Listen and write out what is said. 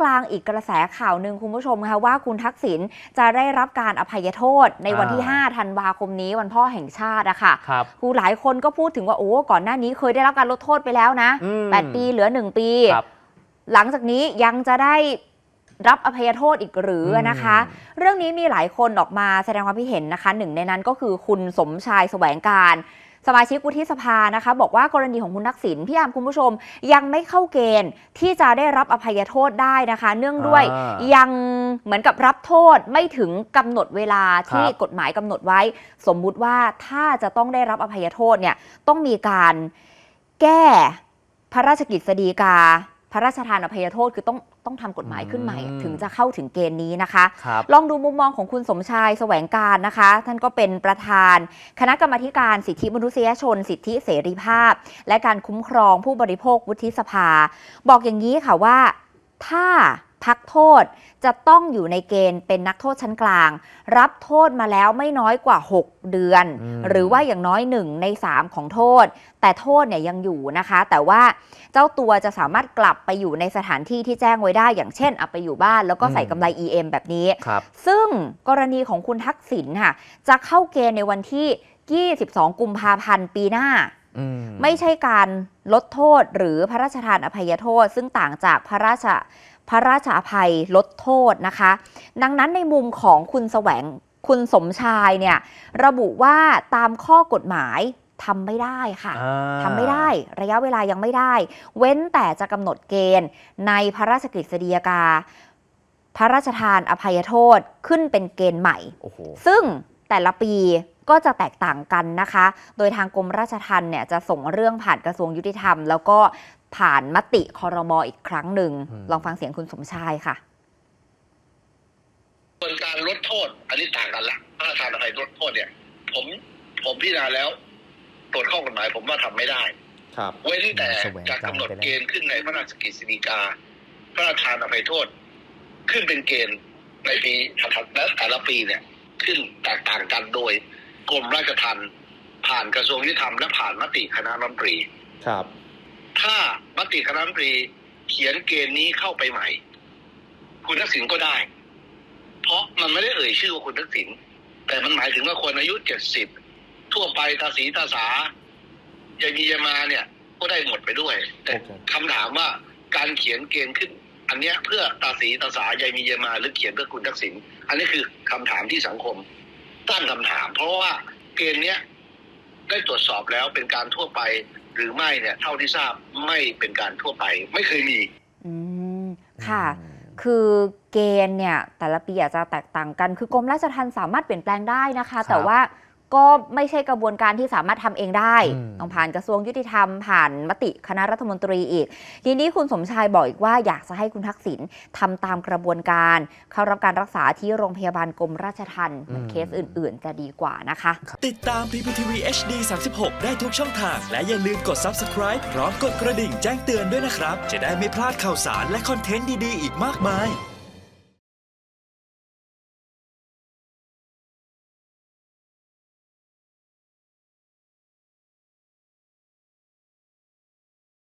กลางอีกกระแสข่าวหนึ่งคุณผู้ชมคะว่าคุณทักษิณจะได้รับการอภัยโทษในวันที่อ่า5ธันวาคมนี้วันพ่อแห่งชาติอะค่ะครับคือหลายคนก็พูดถึงว่าโอ้ก่อนหน้านี้เคยได้รับการลดโทษไปแล้วนะ อืม8 ปีเหลือ 1 ปี ครับ หลังจากนี้ยังจะได้ รับอภัยโทษอีกหรือนะคะ เรื่องนี้มีหลายคนออกมาแสดงความคิดเห็นนะคะ หนึ่งในนั้นก็คือคุณสมชายแสวงการสมาชิกวุฒิสภานะคะ บอกว่ากรณีของคุณทักษิณพี่อามคุณผู้ชม ยังไม่เข้าเกณฑ์ที่จะได้รับอภัยโทษได้นะคะ เนื่องด้วยอ่ายังเหมือนกับรับโทษไม่ถึงกำหนดเวลาที่ครับกฎหมายกำหนดไว้ สมมุติว่าถ้าจะต้องได้รับอภัยโทษเนี่ยต้องมีการแก้พระราชกฤษฎีกา พระราชทานอภัยโทษคือต้องต้องทำกฎหมายขึ้นใหม่ อืม ถึงจะเข้าถึงเกณฑ์นี้นะคะ ครับ ลองดูมุมมองของคุณสมชายแสวงการนะคะ ท่านก็เป็นประธาน คณะกรรมาธิการสิทธิมนุษยชน สิทธิเสรีภาพ และการคุ้มครองผู้บริโภควุฒิสภา บอกอย่างนี้ค่ะว่า ถ้า พักโทษจะต้องอยู่ในเกณฑ์เป็นนักโทษชั้นกลาง รับโทษมาแล้วไม่น้อยกว่า 6 เดือนอืมหรือว่าอย่างน้อย1ใน 3 ของโทษ แต่โทษเนี่ยยังอยู่นะคะ แต่ว่าเจ้าตัวจะสามารถกลับไปอยู่ในสถานที่ที่แจ้งไว้ได้ อย่างเช่นเอาไปอยู่บ้านแล้วก็ใส่กำไร EM แบบนี้ครับซึ่งกรณีของคุณทักษิณค่ะจะเข้าเกณฑ์ในวันที่ 22 กุมภาพันธ์ปีหน้าอืม ไม่ใช่การลดโทษหรือพระราชทานอภัยโทษ ซึ่งต่างจากพระราชพระราชอภัยลดโทษนะคะ ดังนั้นในมุมของคุณแสวงคุณสมชายเนี่ยระบุว่าตามข้อกฎหมายทำไม่ได้ค่ะอ่าทำไม่ได้ ระยะเวลายังไม่ได้ เว้นแต่จะกำหนดเกณฑ์ในพระราชกฤษฎีกา พระราชทานอภัยโทษขึ้นเป็นเกณฑ์ใหม่โอ้โหซึ่งแต่ละปี ก็จะแตกต่างกันนะคะ โดยทางกรมราชทัณฑ์เนี่ยจะส่งเรื่องผ่านกระทรวงยุติธรรม แล้วก็ผ่านมติคอรมออีกครั้งหนึ่งอืมลองฟังเสียงคุณสมชายค่ะส่วนการลดโทษ อันนี้ต่างกันละพระราชทานอภัยลดโทษเนี่ย ผมผมพิจารณาแล้ว ตรวจข้อกฎหมายผมว่าทำไม่ได้ครับเว้นแต่แสวงจะการกำหนดไปแล้วเกณฑ์ขึ้นในพระราชกฤษฎีกา พระราชทานอภัยโทษ ขึ้นเป็นเกณฑ์ในปีถัดๆและแต่ละปีเนี่ย ขึ้นแตกต่างกันโดย กรมราชทัณฑ์ผ่านกระทรวงยุติธรรมและผ่านมติคณะรัฐมนตรี ครับ ถ้ามติคณะรัฐมนตรีเขียนเกณฑ์นี้เข้าไปใหม่ คุณทักษิณก็ได้ เพราะมันไม่ได้เอ่ยชื่อว่าคุณทักษิณแต่มันหมายถึงว่าคนอายุเจ็ดสิบทั่วไปตาสีตาสายายมียายมาเนี่ย ก็ได้หมดไปด้วย แต่โอเคคำถามว่าการเขียนเกณฑ์ขึ้น อันเนี้ยเพื่อตาสีตาสายายมียายมาหรือเขียนเพื่อคุณทักษิณอันนี้คือคำถามที่สังคม ตั้งคำถาม เพราะว่าเกณฑ์เนี้ยได้ตรวจสอบแล้วเป็นการทั่วไปหรือไม่เนี่ย เท่าที่ทราบไม่เป็นการทั่วไป ไม่เคยมี อืมค่ะอืมคือเกณฑ์เนี่ย แต่ละปีอาจจะแตกต่างกัน คือกรมราชทัณฑ์สามารถเปลี่ยนแปลงได้นะคะครับแต่ว่า ก็ไม่ใช่กระบวนการที่สามารถทำเองได้อืมต้องผ่านกระทรวงยุติธรรม ผ่านมติคณะรัฐมนตรีอีก ทีนี้คุณสมชายบอกอีกว่าอยากจะให้คุณทักษิณทำตามกระบวนการ เข้ารับการรักษาที่โรงพยาบาลกรมราชทัณฑ์เหมือนอืมเคสอื่น ๆ จะดีกว่านะคะ ติดตาม PPTV HD 36ได้ทุกช่องทาง และอย่าลืมกด Subscribe พร้อมกดกระดิ่งแจ้งเตือนด้วยนะครับ จะได้ไม่พลาดข่าวสารและคอนเทนต์ดี ๆ อีกมากมาย